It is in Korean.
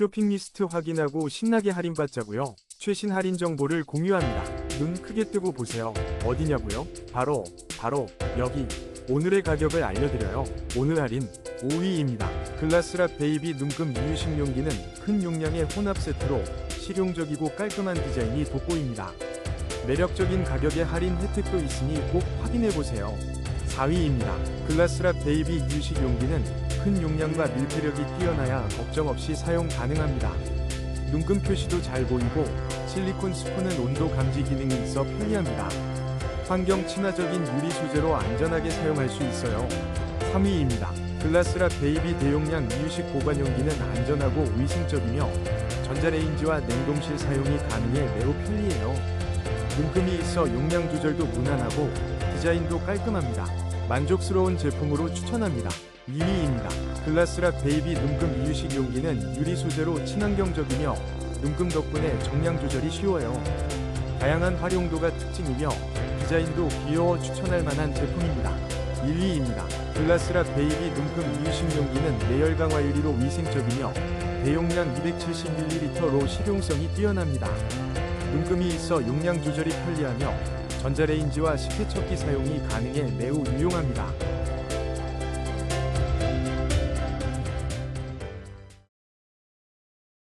쇼핑 리스트 확인하고 신나게 할인받자고요. 최신 할인 정보를 공유합니다. 눈 크게 뜨고 보세요. 어디냐고요? 바로 바로 여기. 오늘의 가격을 알려드려요. 오늘 할인 5위입니다. 글라스락 베이비 눈금 이유식 용기는 큰 용량의 혼합 세트로 실용적이고 깔끔한 디자인이 돋보입니다. 매력적인 가격에 할인 혜택도 있으니 꼭 확인해보세요. 4위입니다. 글라스락 베이비 이유식 용기는 큰 용량과 밀폐력이 뛰어나야 걱정 없이 사용 가능합니다. 눈금 표시도 잘 보이고 실리콘 스푼은 온도 감지 기능이 있어 편리합니다. 환경 친화적인 유리 소재로 안전하게 사용할 수 있어요. 3위입니다. 글라스락 베이비 대용량 이유식 보관 용기는 안전하고 위생적이며 전자레인지와 냉동실 사용이 가능해 매우 편리해요. 눈금이 있어 용량 조절도 무난하고 디자인도 깔끔합니다. 만족스러운 제품으로 추천합니다. 2위입니다. 글라스락 베이비 눈금 이유식 용기는 유리 소재로 친환경적이며 눈금 덕분에 정량 조절이 쉬워요. 다양한 활용도가 특징이며 디자인도 귀여워 추천할 만한 제품입니다. 1위입니다. 글라스락 베이비 눈금 이유식 용기는 내열 강화 유리로 위생적이며 대용량 270ml로 실용성이 뛰어납니다. 눈금이 있어 용량 조절이 편리하며 전자레인지와 식혜척기 사용이 가능해 매우 유용합니다.